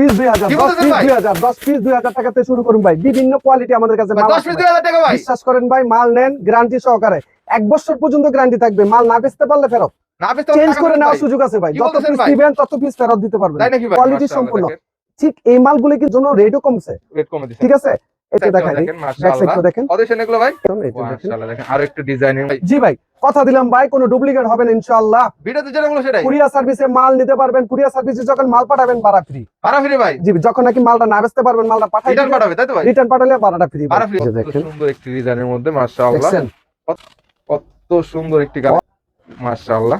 Piece দুই হাজার কি দশ বলতেছেন পিস ভাই? দুই হাজার দশ পিস দুই হাজার টাকাতে শুরু করুন ভাই। বিভিন্ন কোয়ালিটি আমাদের কাছে ভাই, মাল দশ আছে পিস ভাই। দুই হাজার টাকা ভাই। বিশ্বাস করেন ভাই মাল নেন গ্যারান্টি সহকারে। এক বছর পর্যন্ত গ্যারান্টি থাকবে। মাল না বেচতে পারলে ফেরত। চেঞ্জ করে নেওয়ার সুযোগ আছে ভাই। যত পিস দিবেন তত পিস ফেরত দিতে পারবেন। কোয়ালিটি সম্পূর্ণ। ঠিক এই মালগুলি কি জন্য রেটও কমছে। ঠিক আছে? এটা দেখাই টা ব্যাক সাইডটা দেখেন। কত এগুলো ভাই? একদম এই যে দেখেন। মাশাআল্লাহ দেখেন আরও একটু ডিজাইনিং ভাই। জি ভাই কথা দিলাম ভাই কোনো ডুপ্লিকেট হবে না ইনশাআল্লাহ। ভিডিওতে যেটা বলো সেটাই। কুরিয়ার সার্ভিসে মাল নিতে পারবেন কুরিয়ার সার্ভিসে যখন মাল পাঠাবেন ভাড়া ফ্রি ভাড়া ফ্রি ভাই? জি যখন নাকি মালটা না বেচতে পারবেন মালটা পাঠাই রিটার্ন পাঠাবে তাই তো ভাই? রিটার্ন পাঠালে ভাড়াটা ফ্রি ভাড়া ফ্রি দেখেন। সুন্দর একটি ডিজাইনের মধ্যে মাশাআল্লাহ। কত সুন্দর একটি কালার মাশাআল্লাহ।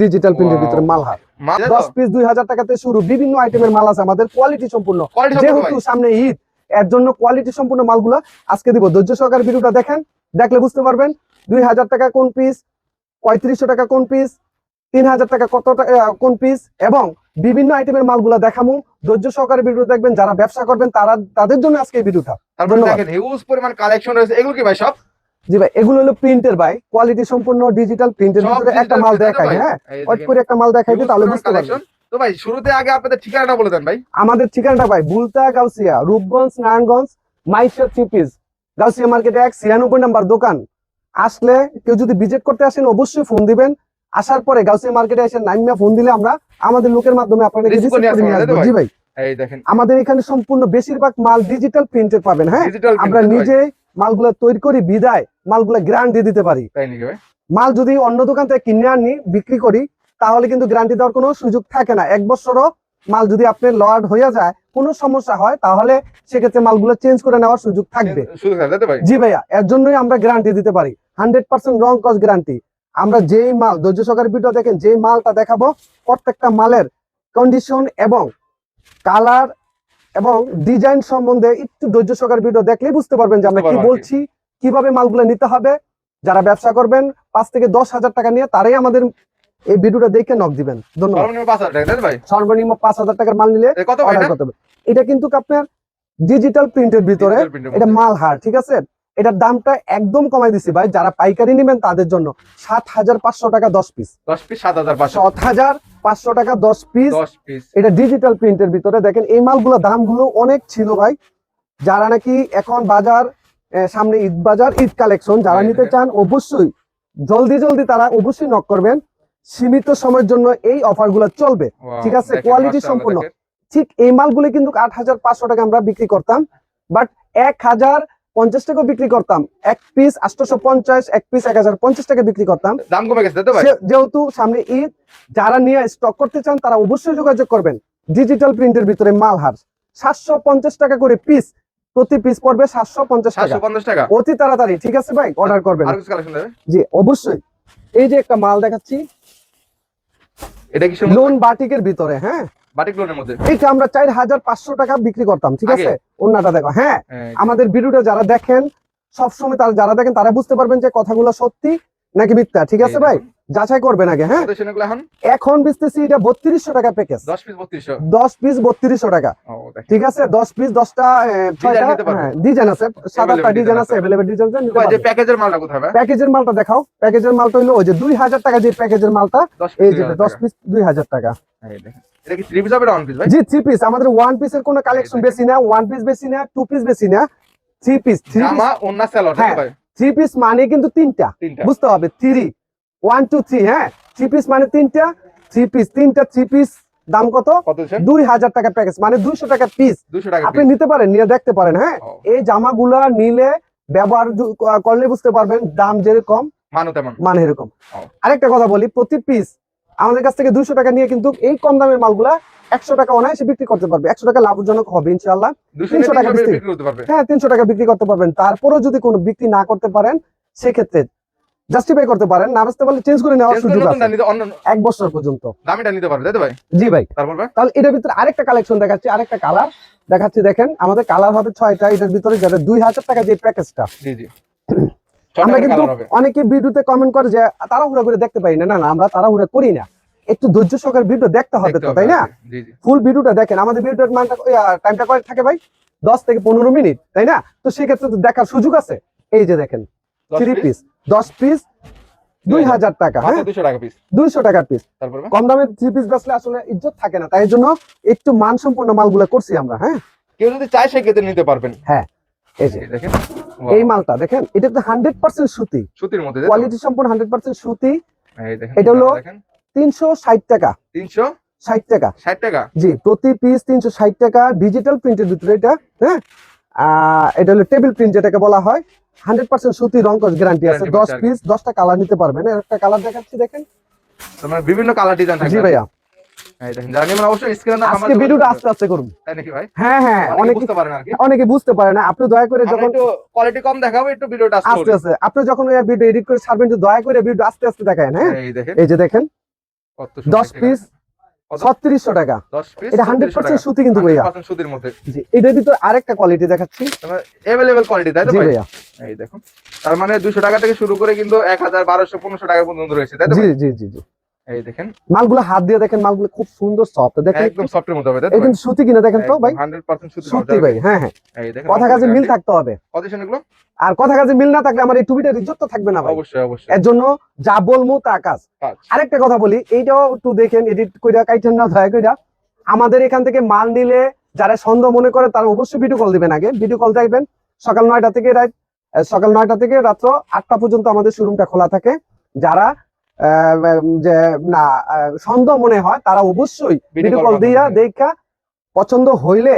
ডিজিটাল প্রিন্টের ভিতরে মাল হয় মাল দশ পিস দুই হাজার টাকাতে শুরু। বিভিন্ন আইটেমের মাল আছে আমাদের। কোয়ালিটি সম্পূর্ণ। যেহেতু সামনে ঈদ এর জন্য কোয়ালিটি সম্পূর্ণ মালগুলো আজকে দিব। ধৈর্য সহকারে ভিডিওটা দেখেন দেখলে বুঝতে পারবেন দুই হাজার টাকা কোন পিস পঁয়ত্রিশশো টাকা কোন পিস তিন হাজার টাকা কত কোন পিস এবং বিভিন্ন আইটেমের মালগুলো দেখামু। ধৈর্য সহকারে ভিডিও দেখবেন যারা ব্যবসা করবেন তারা তাদের জন্য আজকে এই ভিডিওটা। তারপর দেখেন হিউজ পরিমাণ কালেকশন রয়েছে। এগুলো কি ভাই সব? জি ভাই এগুলো হলো প্রিন্টের ভাই। কোয়ালিটি সম্পূর্ণ ডিজিটাল প্রিন্টের ভিতরে একটা মাল দেখাই? হ্যাঁ? করে একটা মাল দেখাই তাহলে বুঝতে পারবেন। তো ভাই শুরুতে আগে আপনাদের ঠিকানাটা বলে দেন ভাই। আমাদের ঠিকানাটা ভাই বুলতা গাউসিয়া রূপগঞ্জ নারায়ণগঞ্জ মাইশা থ্রি পিস। গাউসিয়া মার্কেটে এক ছিয়ানব্বই নাম্বার দোকান। আসলে কেউ যদি ভিজিট করতে আসেন অবশ্যই ফোন দিবেন। আসার পরে গাউসিয়া মার্কেটে এসে ফোন দিলে আমরা আমাদের লোকের মাধ্যমে তো জি ভাই? এই দেখেন। আমাদের এখানে সম্পূর্ণ বেশিরভাগ মাল ডিজিটাল প্রিন্টের পাবেন হ্যাঁ? আমরা নিজে মালগুলা তৈরি করি বিদায়। মালগুলা গ্যারান্টি দিতে পারি। মাল যদি অন্য দোকান থেকে কিনে আনি বিক্রি করি তাহলে কিন্তু গ্যারান্টি দেওয়ার কোনো সুযোগ থাকে না। এক বছরও মাল যদি আপনার লর্ড হয়ে যায় কোনো সমস্যা হয় তাহলে সেক্ষেত্রে মালগুলো চেঞ্জ করে নেওয়ার সুযোগ থাকবে। জি ভাইয়া এর জন্যই আমরা গ্যারান্টি দিতে পারি। হান্ড্রেড পার্সেন্ট রং কস গ্যারান্টি আমরা যেই মাল ধৈর্য সহকারে ভিডিও দেখেন যেই মালটা দেখাবো প্রত্যেকটা মালের কন্ডিশন এবং কালার এবং ডিজাইন সম্বন্ধে একটু ধৈর্য সহকারে ভিডিও দেখলেই বুঝতে পারবেন যে আমরা কি। বলছি কীভাবে মালগুলো নিতে হবে। যারা ব্যবসা করবেন পাঁচ থেকে দশ হাজার টাকা নিয়ে তারাই আমাদের এই ভিডিওটা দেখে নক দিবেন। ধন্যবাদ। সর্বনিম্ন পাঁচ হাজার টাকার মাল নিলে অর্ডার এটা? করতে হবে। এটা কিন্তু আপনার ডিজিটাল প্রিন্টের ভিতরে এটা মাল হার ঠিক আছে? এটার দামটা একদম কমাই দিছি ভাই। যারা পাইকারি নেবেন তাদের জন্য সাত হাজার পাঁচশো টাকা দশ পিস দশ পিস সাত হাজার পাঁচশো। সাত হাজার পাঁচশো টাকা দশ পিস এটা ডিজিটাল প্রিন্টের ভিতরে। দেখেন এই মালগুলো দামগুলো অনেক ছিল ভাই। যারা নাকি এখন বাজার সামনে ঈদ বাজার ঈদ কালেকশন যারা হ্যাঁ, নিতে হ্যাঁ। চান অবশ্যই জলদি জলদি তারা অবশ্যই নক করবেন। সীমিত সময়ের জন্য এই অফারগুলো চলবে। ঠিক আছে, কোয়ালিটি সম্পূর্ণ। ঠিক এই মালগুলো কিন্তু আট হাজার পাঁচশো টাকা আমরা বিক্রি করতাম বাট এক হাজার পঞ্চাশ টাকা বিক্রি করতাম। এক পিস আটশোশো পঞ্চাশ এক পিস এক হাজার পঞ্চাশ টাকা বিক্রি করতাম। দাম কমে গেছে যেহেতু সামনে ঈদ যারা নিয়ে স্টক করতে চান তারা অবশ্যই যোগাযোগ করবেন। ডিজিটাল প্রিন্টের ভিতরে মাল হার। সাতশো পঞ্চাশ টাকা করে পিস প্রতি পিস পড়বে সাতশো পঞ্চাশ টাকা? অতি তাড়াতাড়ি ঠিক আছে ভাই? অর্ডার করবেন। জি অবশ্যই। এই যে একটা মাল দেখাচ্ছি এটা কি লোন বাটিকের ভিতরে হ্যাঁ? বাটিক লোনের মধ্যে। এইটা আমরা চার হাজার পাঁচশো টাকা বিক্রি করতাম ঠিক আছে? অন্যটা দেখো হ্যাঁ? হ্যাঁ, আমাদের ভিডিওটা যারা দেখেন সবসময় তারা যারা দেখেন তারা বুঝতে পারবেন যে কথাগুলো সত্যি নাকি মিথ্যা ঠিক আছে ভাই? যাচাই করবেন আগে হ্যাঁ? এখন? বেচতেছি এটা বত্রিশশো টাকা প্যাকেজ। দশ পিস বত্রিশশো। দশ পিস বত্রিশশো টাকা। ঠিক আছে দশ পিস দশটা Design নিতে পারবে। ডিজাইন আছে সাত আটটা ডিজাইন আছে আছে। অ্যাভেলেবেল ডিজাইন ভাই, যে প্যাকেজের মালটা কোথায় প্যাকেজের মালটা দেখাও। প্যাকেজের মালটা হলো ওই যে দুই হাজার টাকা যে প্যাকেজের মালটা এই যে দশ পিস দুই হাজার টাকা। এই দেখেন। এটা কি থ্রি পিস হবে ওয়ান পিস ভাই? জি থ্রি পিস আমাদের ওয়ান পিসের কোনো কালেকশন বেশি না ওয়ান পিস বেশি না টু পিস বেশি না থ্রি পিস থ্রি পিস তাই হ্যাঁ। ভাই? থ্রি পিস মানে কিন্তু তিনটা। বুঝতে হবে থ্রি ওয়ান টু থ্রি হ্যাঁ থ্রি পিস মানে তিনটা থ্রি পিস তিনটা থ্রি পিস দাম কত? দুই হাজার টাকা প্যাকেজ মানে দুইশো টাকা পিস আপনি নিতে পারেন নিয়ে দেখতে পারেন হ্যাঁ? এই জামাগুলা নিলে ব্যবহার করলে বুঝতে পারবেন দাম যেরকম মানে এরকম। আরেকটা কথা বলি প্রতি পিস আমাদের কাছ থেকে দুইশো টাকা নিয়ে কিন্তু এই কম দামের মালগুলা একশো টাকা অনায়াসে বিক্রি করতে পারবে। একশো টাকা লাভজনক হবে ইনশাল্লাহ তিনশো টাকা বিক্রি। হ্যাঁ তিনশো টাকা বিক্রি করতে পারবেন। তারপরেও যদি কোনো বিক্রি না করতে পারেন সেক্ষেত্রে জাস্টিফাই করতে পারেন না বেচতে পারলে চেঞ্জ করে নেওয়ার সুযোগ আছে। এক বছর পর্যন্ত। দামিটা নিতে পারবে তাই তো ভাই? জি ভাই। তারপর ভাই তাহলে এটার ভিতরে আরেকটা কালেকশন দেখাচ্ছি আরেকটা কালার দেখাচ্ছি দেখেন আমাদের কালার হবে ছয়টা এটার ভিতরে যাদের দুই হাজার টাকা যে প্যাকেজটা জি জি। আমরা কিন্তু অনেকে ভিডিওতে কমেন্ট করে যে তাড়াহুড়া করে দেখতে পাই না না না আমরা তাড়াহুড়া করি না। একটু ধৈর্য সহকারে ভিডিও দেখতে হবে তো তাই না? জি জি। ফুল ভিডিওটা দেখেন আমাদের ভিডিওর মানটা টাইমটা কয় থাকে ভাই? দশ থেকে পনেরো মিনিট তাই না? তো সেক্ষেত্রে তো দেখার সুযোগ আছে। এই যে দেখেন থ্রি পিস দশ পিস দুই হাজার। টাকা হ্যাঁ? টাকা পিস দুইশো টাকার পিস তারপরে? কম দামে থ্রি পিস বেচলে আসলে ইজ্জত থাকে না তাই জন্য একটু মানসম্পন্ন মালগুলো করছি আমরা হ্যাঁ? কেউ যদি চায় সেক্ষেত্রে নিতে পারবেন। এই যে। দেখেন এই মালটা দেখেন এটা তো হান্ড্রেড পার্সেন্ট সুতি। সুতির মধ্যে কোয়ালিটি সম্পূর্ণ হান্ড্রেড পার্সেন্ট সুতি। এটা হলো- তিনশো ষাট টাকা। তিনশো ষাট টাকা। ষাট টাকা? জি প্রতি পিস তিনশো ষাট টাকা ডিজিটাল প্রিন্টের ভিতরে এটা হ্যাঁ? আহ, এটা হলো টেবিল প্রিন্ট যেটাকে বলা হয়। হান্ড্রেড পার্সেন্ট সুতি গ্যারান্টি আছে। দশ। পিস দশটা কালার নিতে পারবেন। একটা কালার দেখাচ্ছি দেখেন। বিভিন্ন কালার ডিজাইন জি ভাইয়া। মানে হ্যাঁ হ্যাঁ অনেকে বুঝতে পারে না আপনি দয়া করে যখন একটু কোয়ালিটি কম দেখাবো একটু ভিডিওটা আস্তে আস্তে আপনি যখন ভিডিও এডিট করে ছাড়বেন দয়া করে ভিডিও আস্তে আস্তে দেখায় হ্যাঁ? এই যে দেখেন। দশ পিস ছত্রিশশো টাকা। আরেকটা কোয়ালিটি দেখাচ্ছি। অ্যাভেলেবেল কোয়ালিটি ভাইয়া। দেখো তার মানে দুশো টাকা থেকে শুরু করে কিন্তু এক হাজার বারোশো পনেরোশো টাকা পর্যন্ত রয়েছে তাই জি জি জি। এই দেখেন। মালগুলো হাত দিয়ে দেখেন মালগুলো খুব সুন্দর সফট দেখেন একদম সফটের মধ্যে হবে তাই তো এই ভাই? কিন্তু সুতি কিনা দেখেন তো ভাই? 100% সুতি সত্যি ভাই হ্যাঁ হ্যাঁ। এই দেখেন কথা কাজে মিল থাকতে হবে। কন্ডিশন এগুলো? আর কথা কাজে মিল না থাকলে আমার এই টুবিটার ইজ্জত তো থাকবে না ভাই। অবশ্যই অবশ্যই। এর জন্য যা বলব তা কাজ। কাজ। আরেকটা কথা বলি এইটাও একটু দেখেন এডিট কইরা কাইটেন না দয়া কইরা। আমাদের এখান থেকে মাল নিলে যারা সন্দেহ মনে করে তারা অবশ্যই ভিডিও কল দিবেন আগে। ভিডিও কল দেখবেন সকাল নয়টা থেকে রাত সকাল নয়টা থেকে রাত্র আটটা পর্যন্ত আমাদের শোরুমটা খোলা থাকে। যারা যে না সন্দেহ মনে হয় তারা অবশ্যই ভিডিও কল দিয়া। দেখা পছন্দ হইলে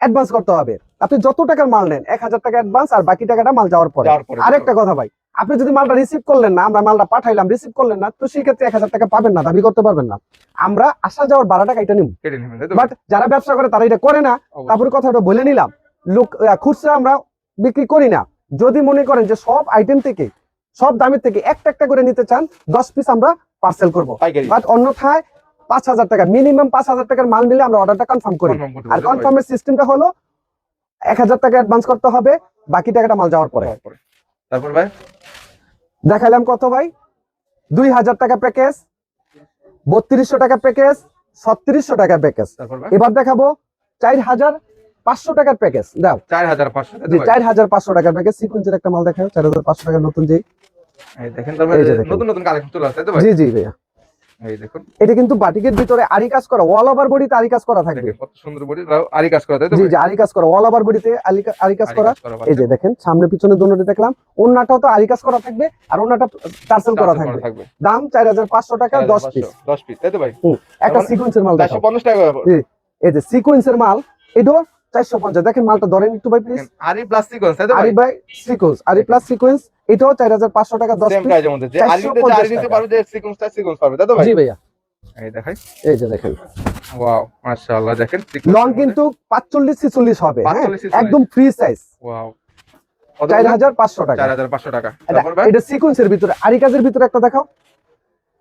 অ্যাডভান্স করতে হবে। আপনি যত টাকার মাল নেন এক হাজার টাকা অ্যাডভান্স আর বাকি টাকাটা মাল যাওয়ার পরে। আরেকটা কথা ভাই আপনি যদি মালটা রিসিভ করলেন না আমরা মালটা পাঠাইলাম রিসিভ করলেন না তো সেই ক্ষেত্রে এক হাজার টাকা পাবেন না দাবি করতে পারবেন না। আমরা আসা যাওয়ার বারো টাকা এটা নিব বাট যারা ব্যবসা করে তারা এটা করে না। তারপরে কথাটা বলে নিলাম। লোক খুচরা আমরা বিক্রি করি না। যদি মনে করেন যে সব আইটেম থেকে সব দামের থেকে একটা একটা করে নিতে চান দশ পিস আমরা পার্সেল করব। বাট অন্যথায় পাঁচ হাজার টাকা মিনিমাম পাঁচ হাজার টাকার মাল নিলে আমরা অর্ডারটা কনফার্ম করি। আর কনফার্মের সিস্টেমটা হলো এক হাজার টাকা অ্যাডভান্স করতে হবে বাকি টাকাটা মাল যাওয়ার পরে। তারপরে। ভাই? দেখাইলাম কত ভাই? দুই হাজার টাকা প্যাকেজ বত্রিশশো টাকা প্যাকেজ ছত্রিশশো টাকা প্যাকেজ এবার দেখাবো চার হাজার পাঁচশো টাকার প্যাকেজ দাও। 4500 তাই তো জি ভাই? চার হাজার পাঁচশো টাকার প্যাকেজ সিকুয়েন্সের একটা মাল দেখাও চার হাজার পাঁচশো টাকার নতুন যে করা দেখেন সামনে পিছনে দুটোতে দেখলাম অন্যটাও তো আরি কাজ করা থাকবে আর অন্যটা করা থাকবে। দাম 4500 টাকা 10 পিস 10 পিস তাই তো ভাই? একটা সিকোয়েন্সের মাল এই যে সিকোয়েন্সের মাল এটা 450 দেখেন মালটা ধরেন একটু ভাই প্লিজ আরি প্লাস সিকোয়েন্স তাই তো আরি ভাই? সিকোয়েন্স আরি প্লাস সিকোয়েন্স এটাও টাকা যে আরি পারবে যে সিকোয়েন্স তাই তো ভাই? জি ভাইয়া। এই দেখাই। এই যে দেখেন। ওয়াও মাশাআল্লাহ দেখেন লং কিন্তু 45 46 হবে হ্যাঁ? একদম ফ্রি সাইজ ওয়াও 4500 টাকা। 4500 টাকা। এটা সিকোয়েন্সের ভিতরে। আরিকাজের ভিতরে একটা দেখাও।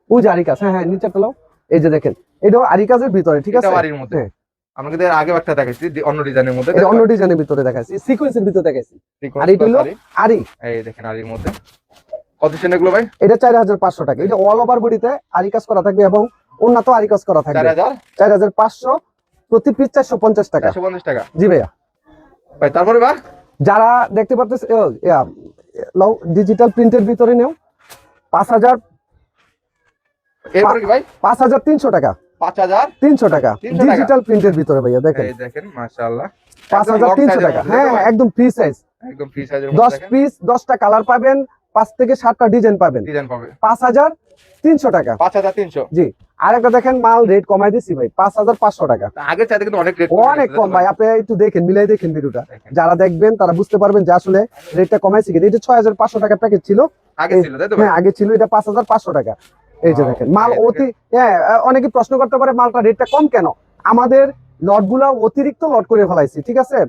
ওই যে হ্যাঁ হ্যাঁ নিচে ফেলাও এই যে দেখেন এটাও আরিকাজের ভিতরে ঠিক আছে? আরির মধ্যে। হ্যাঁ। হ্যাঁ। আমরা কিন্তু আগে একটা দেখাইছি অন্য ডিজাইনের মধ্যে অন্য ডিজাইনের ভিতরে দেখাচ্ছি সিকোয়েন্সের ভিতরে Sequence আর এটা হলো আরি। এই দেখেন আরির মধ্যে। কত সেন এগুলো ভাই? এটা চার হাজার পাঁচশো টাকা। এটা অল ওভার বডিতে আরি কাজ করা থাকবে এবং অন্যত আরি কাজ করা থাকবে। 4000 চার হাজার পাঁচশো প্রতি পিস চারশো পঞ্চাশ টাকা। 450 টাকা। জি ভাইয়া। ভাই তারপরে ভাই যারা দেখতে পারতেছে ডিজিটাল প্রিন্টের ভিতরে নেও। পাঁচ হাজার এরপরে কি ভাই? পাঁচ হাজার। তিনশো টাকা। 5000 তিনশো টাকা। 300 টাকা। ডিজিটাল প্রিন্টের ভিতরে ভাইয়া দেখেন। এই দেখেন মাশাআল্লাহ। পাঁচ হাজার তিনশো টাকা। হ্যাঁ? একদম ফ্রি সাইজ একদম ফ্রি সাইজের দশ পিস দশটা কালার পাবেন পাঁচ থেকে সাতটা ডিজাইন পাবেন। ডিজাইন পাঁচ হাজার তিনশো টাকা। 5300 আর একটা দেখেন মাল রেট কমাই দিচ্ছি ভাই পাঁচ হাজার পাঁচশো টাকা। আগের চাইতে কিন্তু অনেক রেট অনেক কম ভাই আপনি একটু দেখেন মিলাই দেখেন ভিডিওটা। যারা দেখবেন তারা বুঝতে পারবেন যে আসলে রেটটা কমাইছে কিনা। এটা ছয় হাজার পাঁচশো টাকা প্যাকেজ ছিল আগে ছিল তাই তো হ্যাঁ আগে ছিল এটা পাঁচ হাজার পাঁচশো টাকা। এই যে দেখেন মাল অতি হ্যাঁ অনেকে প্রশ্ন করতে পারে মালটা রেটটা কম কেন? আমাদের অতিরিক্ত লট করে ফেলাইছি ঠিক আছে?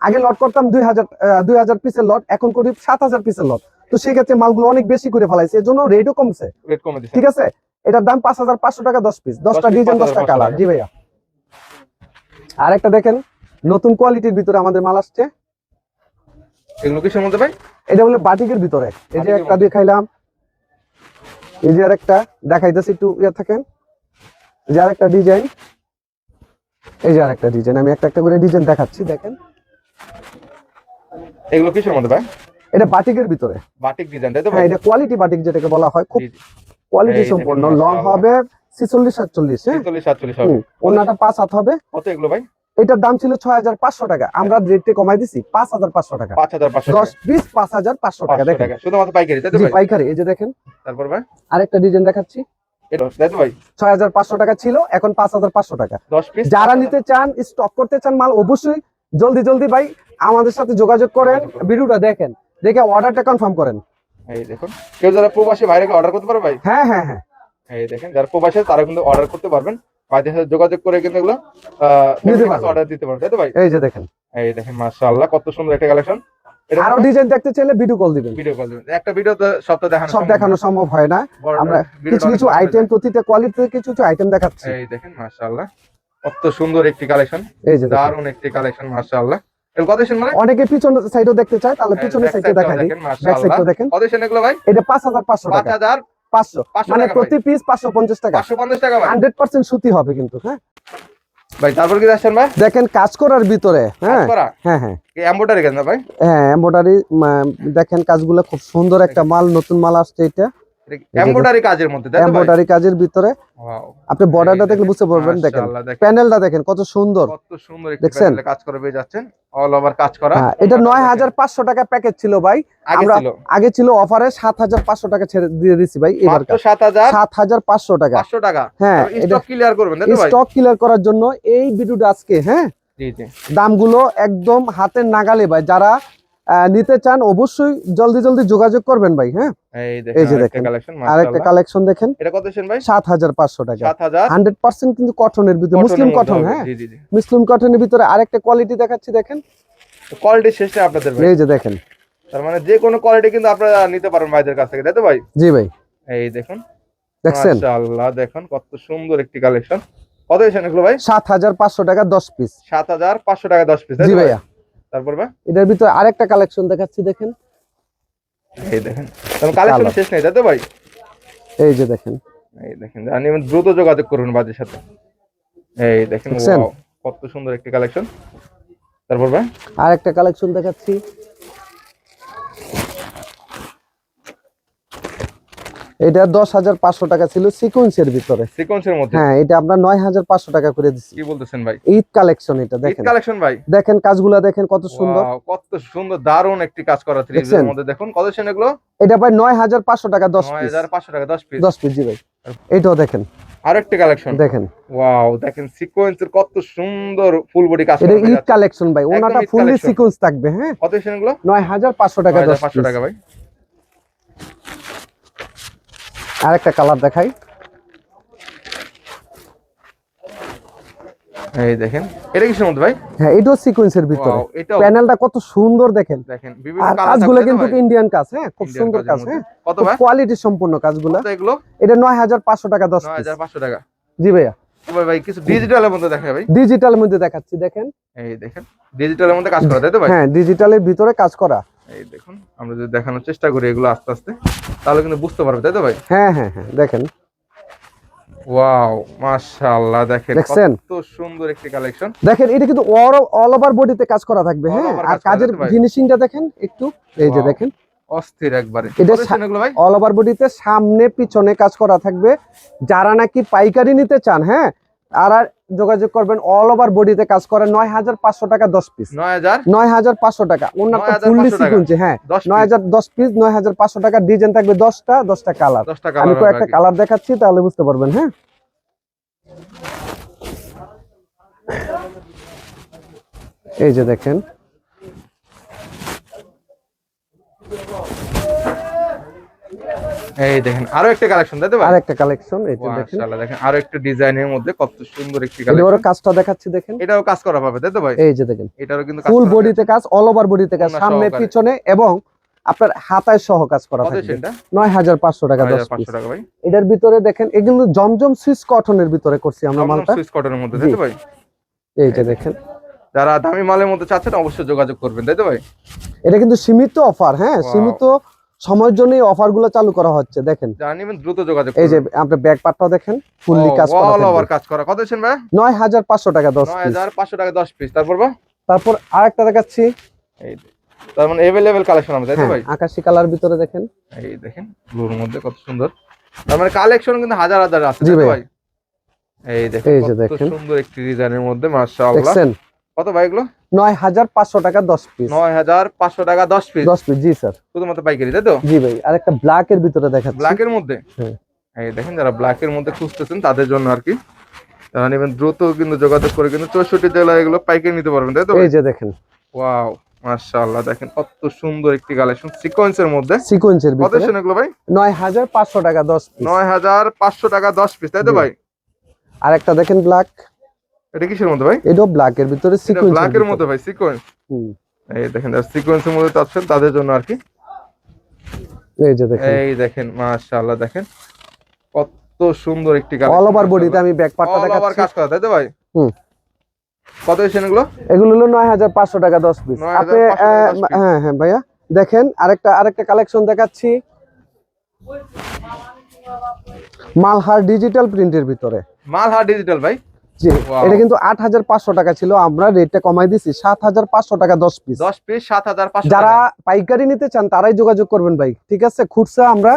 আগে লট করতাম দুই হাজার দুই হাজার পিসের লট এখন করি সাত হাজার পিসের লট। তো সেক্ষেত্রে মালগুলো অনেক বেশি করে ফেলাইছে এর জন্য রেটও কমছে। ঠিক আছে? এটার দাম পাঁচ হাজার পাঁচশো টাকা দশ পিস দশটা ডিজাইন 5,500 দশটা কালার। জি ভাইয়া। আর একটা দেখেন নতুন কোয়ালিটির ভিতরে আমাদের মাল আসছে। এগুলো ভাই? এটা হলো বাটিকের ভিতরে। এই যে একটা। দেখাইলাম এই যে আরেকটা দেখাইতেছি একটু ইয়ে থাকেন। যে আরেকটা ডিজাইন এই যে আরেকটা ডিজাইন আমি একটা একটা করে ডিজাইন দেখাচ্ছি দেখেন। এগুলো কিসের মধ্যে ভাই? এটা বাটিকের ভিতরে। বাটিক ডিজাইন তাই তো হ্যাঁ ভাই এটা কোয়ালিটি বাটিক যেটাকে বলা হয় খুব। কোয়ালিটি সম্পূর্ণ। লং হবে ছিচল্লিশ সাতচল্লিশ হ্যাঁ? ছেচল্লিশ সাতচল্লিশ হবে। ওনাটা পাঁচ হাত হবে। কত এগুলো ভাই? এটার দাম ছিল ছয় হাজার পাঁচশো টাকা। আমরা রেটে কমাই দিছি পাঁচ হাজার পাঁচশো টাকা। পাঁচ হাজার পাঁচশো দশ পিস পাঁচ হাজার পাঁচশো টাকা দেখেন। শুধুমাত্র পাইকারি পাইকারি এই যে দেখেন। তারপর ভাই? আরেকটা ডিজাইন দেখাচ্ছি। ছয় হাজার পাঁচশো টাকা ছিল এখন পাঁচ হাজার পাঁচশো টাকা। যারা নিতে চান স্টক করতে চান মাল অবশ্যই জলদি জলদি ভাই আমাদের সাথে যোগাযোগ করেন। ভিডিওটা দেখেন দেখে অর্ডারটা কনফার্ম করেন। এই দেখুন। কেউ যারা প্রবাসী বাইরে অর্ডার করতে পারে ভাই? হ্যাঁ হ্যাঁ হ্যাঁ। এই দেখেন যারা প্রবাসী তারা কিন্তু অর্ডার করতে পারবেন। ভাইদের সাথে যোগাযোগ করে কিন্তু এগুলো অর্ডার দিতে পারবেন তাই তো ভাই? এই যে দেখেন। এই দেখেন মাশাআল্লাহ কত সুন্দর একটা কালেকশন আরও ডিজাইন দেখতে চাইলে ভিডিও কল দিবেন। ভিডিও কল দিবেন। একটা ভিডিও তো সব তো দেখানো সব দেখানো সম্ভব হয় না। আমরা কিছু কিছু আইটেম প্রতিটা কোয়ালিটিতে কিছু কিছু আইটেম দেখাচ্ছি। যায়। এই দেখেন মাশাআল্লাহ কত সুন্দর একটি কালেকশন এই যে। দারুণ একটি কালেকশন মাশাআল্লাহ। মানে? অনেকে পিছনের সাইডও দেখতে চায় তাহলে পিছনের সাইডে দেখা দেখেন, ব্যাক সাইডটা দেখেন। কত এগুলো ভাই? এটা পাঁচ হাজার পাঁচশো পাঁচ টাকা হাজার পাঁচশো। মানে প্রতি পিস পাঁচশো পঞ্চাশ টাকা। হান্ড্রেড পার্সেন্ট সুতি হবে কিন্তু হ্যাঁ? ভাই তারপর কি আসছেন ভাই? দেখেন কাজ করার ভিতরে হ্যাঁ? হ্যাঁ হ্যাঁ। এমবোটারি কেন ভাই? হ্যাঁ এমবোটারি দেখেন কাজগুলো খুব সুন্দর একটা মাল নতুন মাল আসছে এটা কাজের মধ্যে এমব্রয়ডারি কাজের ভিতরে আপনি বর্ডারটা দেখলে বুঝতে পারবেন দেখেন প্যানেলটা দেখেন। কত সুন্দর। কত সুন্দর দেখছেন? কাজ করে পেয়ে যাচ্ছেন। অল ওভার কাজ করা। হ্যাঁ এটা টাকা প্যাকেজ ছিল ভাই। আমরা আগে ছিল অফারে সাত হাজার পাঁচশো টাকা ছেড়ে দিয়ে দিছি ভাই এবার টাকা। হ্যাঁ স্টক ক্লিয়ার করবেন তাই ভাই? স্টক ক্লিয়ার করার জন্য এই ভিডিওটা আজকে হ্যাঁ? দামগুলো একদম হাতের নাগালে ভাই যারা নিতে চান অবশ্যই জলদি জলদি যোগাযোগ করবেন ভাই হ্যাঁ? এই যে দেখেন দেখেন। কালেকশন দেখেন। এটা কত ভাই? সাত হাজার পাঁচশো টাকা। সাত হাজার। হান্ড্রেড পার্সেন্ট কিন্তু কটনের ভিতরে মুসলিম কটন হ্যাঁ? জি জি জি। মুসলিম কটনের ভিতরে আরেকটা কোয়ালিটি দেখাচ্ছি দেখেন। কোয়ালিটি শেষে আপনাদের ভাই। এই যে দেখেন। তার মানে যে কোনো কোয়ালিটি কিন্তু আপনারা নিতে পারেন ভাইদের কাছ থেকে তাই তো ভাই? জি ভাই। এই দেখুন। দেখছেন? মাশাআল্লাহ দেখুন কত সুন্দর একটি কালেকশন কত এসেন এগুলো ভাই? সাত হাজার পাঁচশো টাকা দশ পিস সাত হাজার পাঁচশো টাকা দশ পিস জি ভাইয়া। তারপর এটার ভিতরে আরেকটা কালেকশন দেখাচ্ছি দেখেন। এই দেখেন। তাহলে কালেকশন শেষ নেই তাই তো ভাই? এই যে দেখেন। এই দেখেন জানি দ্রুত যোগাযোগ করুন বাজের সাথে। এই দেখেন কত সুন্দর একটি কালেকশন তারপর ভাই আরেকটা কালেকশন দেখাচ্ছি। এটা দশ হাজার পাঁচশো টাকা ছিল সিকোয়েন্সের ভিতরে। সিকোয়েন্সের মধ্যে? হ্যাঁ এটা আমরা নয় হাজার পাঁচশো টাকা করে দিচ্ছি কি বলতেছেন ভাই? ঈদ কালেকশন এটা দেখেন। কালেকশন ভাই? দেখেন কাজগুলা দেখেন কত সুন্দর। কত সুন্দর দারুণ একটি কাজ করা থ্রি দেখছেন? মধ্যে। দেখুন কত এগুলো? এটা ভাই নয় হাজার পাঁচশো টাকা দশ পিস হাজার পাঁচশো টাকা দশ পিস দশ পিস জি ভাই। এটাও দেখেন। আর একটি কালেকশন দেখেন। ওয়াও দেখেন সিকোয়েন্সের কত সুন্দর ফুল বডি কাজ এটা ঈদ কালেকশন ভাই। ওনাটা ফুললি সিকোয়েন্স থাকবে হ্যাঁ? কত হাজার পাঁচশো টাকা দশ পাঁচশো পিস টাকা ভাই। আরেকটা কালার দেখাই। এই দেখেন এটা কিসের মধ্যে ভাই? হ্যাঁ এটাও সিকোয়েন্সের ভিতরে। প্যানেলটা কত সুন্দর দেখেন। দেখেন আর কাজগুলো কিন্তু ইন্ডিয়ান কাজ হ্যাঁ খুব সুন্দর কাজ হ্যাঁ। কত ভাই? কোয়ালিটি সম্পূর্ণ কাজগুলো। কত এগুলো? এটা নয় হাজার পাঁচশো টাকা দশ নয় পিস হাজার পাঁচশো টাকা। জি ভাইয়া। ভাই কিছু ডিজিটালের মধ্যে ভাই। দেখাচ্ছি দেখেন। এই দেখেন ডিজিটালের মধ্যে কাজ করা তাই তো ভাই? হ্যাঁ ডিজিটালের ভিতরে কাজ করা। এই দেখুন আমরা যদি দেখানোর চেষ্টা করি এগুলো আস্তে আস্তে তাহলে কিন্তু বুঝতে পারবে তাই তো ভাই? হ্যাঁ হ্যাঁ হ্যাঁ দেখেন। ওয়াও মাশাআল্লাহ দেখেন দেখছেন? কত সুন্দর একটি কালেকশন। দেখেন এটা কিন্তু অল ওভার বডিতে কাজ করা থাকবে হ্যাঁ? আর কাজের ফিনিশিংটা দেখেন একটু এই যে দেখেন। অস্থির একবারে। এটা ভাই। অল ওভার বডিতে সামনে পিছনে কাজ করা থাকবে। যারা নাকি পাইকারি নিতে চান হ্যাঁ? আর আর যোগাযোগ করবেন অল ওভার বডিতে কাজ করে নয় হাজার পাঁচশো টাকা দশ পিস নয় হাজার? পাঁচশো টাকা। ওনার তো 9,500 ফুললি সিকুয়েন্সি হ্যাঁ। নয় হাজার দশ পিস নয় হাজার পাঁচশো টাকা ডিজাইন থাকবে দশটা দশটা কালার আমি কয়েকটা কালার দেখাচ্ছি তাহলে বুঝতে পারবেন হ্যাঁ। এই যে দেখেন এই দেখেন আরও একটা কালেকশন তাই তো আর একটা কালেকশন এই যে দেখেন। মাশাআল্লাহ দেখেন আরও একটা ডিজাইনের মধ্যে কত সুন্দর একটি এটারও কালেকশন কাজটা দেখাচ্ছি দেখেন। এটাও কাজ করা পাবে তাই তো ভাই? এই যে দেখেন এটারও কিন্তু ফুল বডিতে কাজ অল ওভার বডিতে কাজ সামনে পিছনে এবং আপনার হাতায় সহ কাজ করা থাকবে। নয় হাজার পাঁচশো টাকা দশ পিস এটার ভিতরে দেখেন এগুলো জমজম সুইস কটনের ভিতরে করছি আমরা মালটা। সুইচ কটনের মধ্যে তাই তো ভাই? এই যে দেখেন। যারা দামি মালের মধ্যে চাচ্ছেন অবশ্যই যোগাযোগ করবেন তাই তো ভাই? এটা কিন্তু সীমিত অফার হ্যাঁ সীমিত সময়ের জন্য এই অফারগুলো চালু করা হচ্ছে দেখেন। নেবেন দ্রুত যোগাযোগ এই যে আপনার ব্যাগ পার্টটাও দেখেন ফুললি কাজ করা অল ওভার কাজ করা। কত দিচ্ছেন ভাই? নয় হাজার পাঁচশো টাকা দশ পিস হাজার পাঁচশো টাকা দশ পিস তারপর বা তারপর আরেকটা দেখাচ্ছি। এই তার মানে কালেকশন তাই হ্যাঁ ভাই? আকাশি কালার ভিতরে দেখেন। এই দেখেন ব্লুর মধ্যে কত সুন্দর। তার মানে কালেকশন কিন্তু হাজার হাজার আছে ভাই। এই দেখেন কত সুন্দর একটি ডিজাইনের মধ্যে মাশাআল্লাহ। দেখছেন? কত ভাই এগুলো? নয় হাজার পাঁচশো টাকা দশ পিস নয় হাজার পাঁচশো টাকা দশ পিস দশ পিস জি স্যার। শুধুমাত্র পাইকারি তাই তো? জি ভাই আর একটা ব্ল্যাক এর ভিতরে দেখাচ্ছি। ব্ল্যাকের মধ্যে? হ্যাঁ। এই দেখেন যারা ব্ল্যাকের মধ্যে খুঁজতেছেন তাদের জন্য আর কি। তারা নেবেন দ্রুত কিন্তু যোগাযোগ করে কিন্তু চৌষট্টি জেলায় এগুলো পাইকারি নিতে পারবেন তাই তো এই যে দেখেন। ওয়াও মাশাআল্লাহ দেখেন কত সুন্দর একটি কালেকশন সিকোয়েন্সের মধ্যে। সিকোয়েন্সের কত এগুলো ভাই? নয় হাজার পাঁচশো টাকা দশ পিস নয় হাজার পাঁচশো টাকা দশ পিস তাই তো ভাই? আর একটা দেখেন ব্ল্যাক এটা কিসের মধ্যে ভাই? এটাও ব্ল্যাক এর ভিতরে এটা সিকোয়েন্স ব্ল্যাকের মধ্যে ভাই সিকোয়েন্স হুম। এই দেখেন যারা সিকোয়েন্সের মধ্যে চাচ্ছেন তাদের জন্য আর কি। এই যে দেখেন। এই দেখেন মাশাআল্লাহ দেখেন। কত সুন্দর একটি অল ওভার বডিতে আমি ব্যাক পার্টটা অল ওভার কাজ করা তাই তো ভাই? হুম। কত এসেন এগুলো? এগুলো হলো নয় হাজার পাঁচশো টাকা দশ পিস আপনি 10। হ্যাঁ হ্যাঁ ভাইয়া। দেখেন আরেকটা আরেকটা কালেকশন দেখাচ্ছি। মালহার ডিজিটাল প্রিন্টের ভিতরে। মালহার ডিজিটাল ভাই। জি এটা কিন্তু আট হাজার পাঁচশো টাকা ছিল। আমরা রেটটা কমাই দিছি সাত হাজার পাঁচশো টাকা দশ পিস দশ পিস সাত হাজার পাঁচশো যারা পাইকারি নিতে চান তারাই যোগাযোগ করবেন ভাই। ঠিক আছে? খুচরা আমরা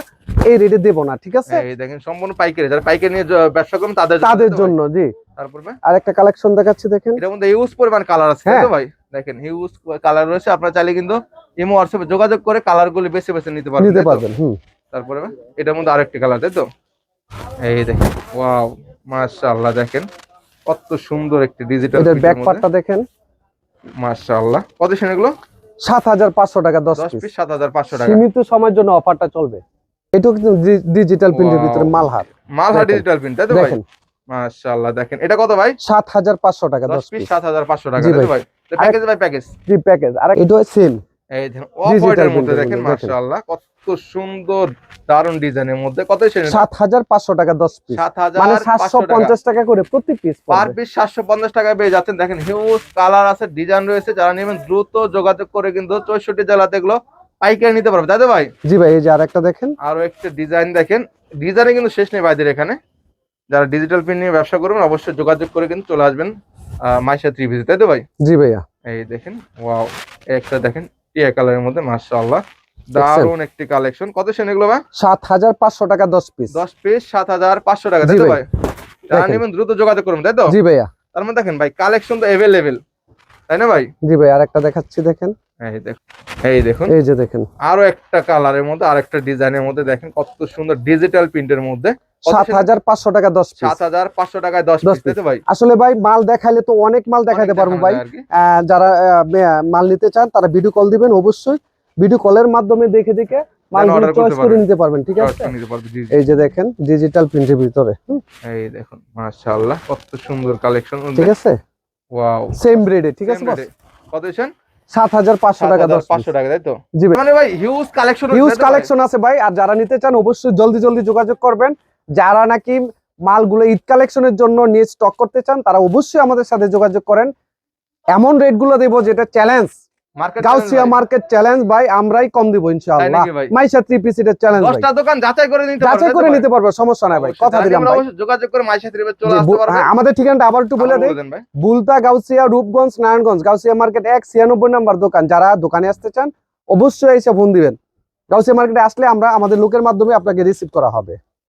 এই রেটে দেবো না ঠিক আছে? এই দেখেন সম্পূর্ণ পাইকারি। যারা পাইকারি নিয়ে ব্যবসা করবেন তাদের তাদের? জন্য জি। তারপর আর একটা কালেকশন দেখাচ্ছি দেখেন। মধ্যে পরিমাণ কালার আছে তো হ্যাঁ। ভাই? দেখেন হিউজ কালার রয়েছে। আপনারা চাইলে কিন্তু ইমো হোয়াটসঅ্যাপে যোগাযোগ করে বেছে বেছে নিতে পারবেন নিতে পারবেন হুম। তারপরে এটার মধ্যে আরেকটি কালার তাই তো? এই দেখেন ওয়াও মাশাআল্লাহ দেখেন। কত সুন্দর একটি ডিজিটাল এটার ব্যাক পার্টটা দেখেন। মাশাআল্লাহ। কত সেন এগুলো? সাত হাজার পাঁচশো টাকা দশ দশ পিস পিস সাত হাজার পাঁচশো টাকা। সীমিত সময়ের জন্য অফারটা চলবে। এটাও কিন্তু ডিজিটাল প্রিন্টের ভিতরে মালহার। মালহা দেখেন। ডিজিটাল প্রিন্ট তাই তো ভাই? দেখেন। মাশাআল্লাহ দেখেন। এটা কত ভাই? সাত হাজার পাঁচশো টাকা দশ দশ পিস পিস সাত হাজার পাঁচশো টাকা তাই তো ভাই। ভাই? প্যাকেজ ভাই প্যাকেজ জি প্যাকেজ আর এটাও সেম এই অফ মধ্যে দেখেন মাশাআল্লাহ কত সুন্দর দারুণ ডিজাইনের মধ্যে। কত টাকা পিস মানে টাকা। করে প্রতি পিস পার পিস সাতশো পঞ্চাশ টাকা পেয়ে যাচ্ছেন। দেখেন হিউজ কালার আছে ডিজাইন রয়েছে। যারা নেবেন দ্রুত যোগাযোগ করে কিন্তু চৌষট্টি জেলাতে এগুলো পাইকারি নিতে পারবে। দাদা ভাই? জি ভাই এই যে আরেকটা দেখেন। আরও একটা ডিজাইন দেখেন। ডিজাইনে কিন্তু শেষ নেই ভাইদের এখানে। যারা ডিজিটাল প্রিন্ট নিয়ে ব্যবসা করবেন অবশ্যই যোগাযোগ করে কিন্তু চলে আসবেন মাইশা থ্রি ভিজি তাই তো ভাই? জি ভাইয়া। এই দেখেন ওয়াও একটা দেখেন টিয়া কালারের মধ্যে মাশাআল্লাহ। দারুণ একটি কালেকশন। কত সেন এগুলো ভাই? সাত হাজার পাঁচশো টাকা দশ পিস। দশ পিস সাত হাজার পাঁচশো টাকা জি তাই তো ভাই। ভাই? নেবেন দ্রুত যোগাযোগ করবেন তাই তো? জি ভাইয়া। তার মধ্যে দেখেন ভাই কালেকশন তো এভেলেবেল তাই না ভাই? জি ভাই আরেকটা দেখাচ্ছি দেখেন। এই দেখুন এই দেখুন। এই যে দেখেন। আরও একটা কালারের মধ্যে আরেকটা ডিজাইনের মধ্যে দেখেন কত সুন্দর ডিজিটাল প্রিন্টের মধ্যে। সাত হাজার পাঁচশো টাকা দশ সাত হাজার পাঁচশো টাকায় দশ দশ ভাই? আসলে ভাই মাল দেখাইলে তো অনেক মাল দেখাইতে পারব ভাই। যারা মাল নিতে চান তারা ভিডিও কল দিবেন অবশ্যই। ভিডিও কলের মাধ্যমে দেখে দেখে চয়েস করে নিতে পারবেন ঠিক আছে। এই যে দেখেন ডিজিটাল প্রিন্টের ভিতরে। এই দেখুন মাশাআল্লাহ কত সুন্দর কালেকশন ঠিক আছে? ওয়াও সেম ঠিক আছে? কত দিয়েছেন? সাত হাজার পাঁচশো টাকা দশ পাঁচশো টাকা তাই তো? জি মানে ভাই হিউজ কালেকশন হিউজ কালেকশন আছে ভাই আর যারা নিতে চান অবশ্যই জলদি জলদি যোগাযোগ করবেন। যারা নাকি মালগুলো ঈদ কালেকশনের জন্য নিয়ে স্টক করতে চান তারা অবশ্যই আমাদের সাথে যোগাযোগ করেন। এমন রেটগুলো দেবো যেটা চ্যালেঞ্জ গাউসিয়া মার্কেট চ্যালেঞ্জ ভাই আমরাই কম দিব ইনশাআল্লাহ। মাইশা থ্রি পিস এটা চ্যালেঞ্জ ভাই। দশটা দোকান যাচাই করে নিতে যাচাই করে নিতে পারবে সমস্যা নাই ভাই কথা দিলাম ভাই। যোগাযোগ করে মাইশা ত্রিবে চলে আসতে বু- হ্যাঁ, আমাদের ঠিকানাটা আবার একটু বলে দেই। বুলতা গাউসিয়া রূপগঞ্জ নারায়ণগঞ্জ গাউসিয়া মার্কেট এক ছিয়ানব্বই নাম্বার দোকান। যারা দোকানে আসতে চান অবশ্যই এসে ফোন দিবেন। গাউসিয়া মার্কেটে আসলে আমরা আমাদের লোকের মাধ্যমে আপনাকে রিসিভ করা হবে।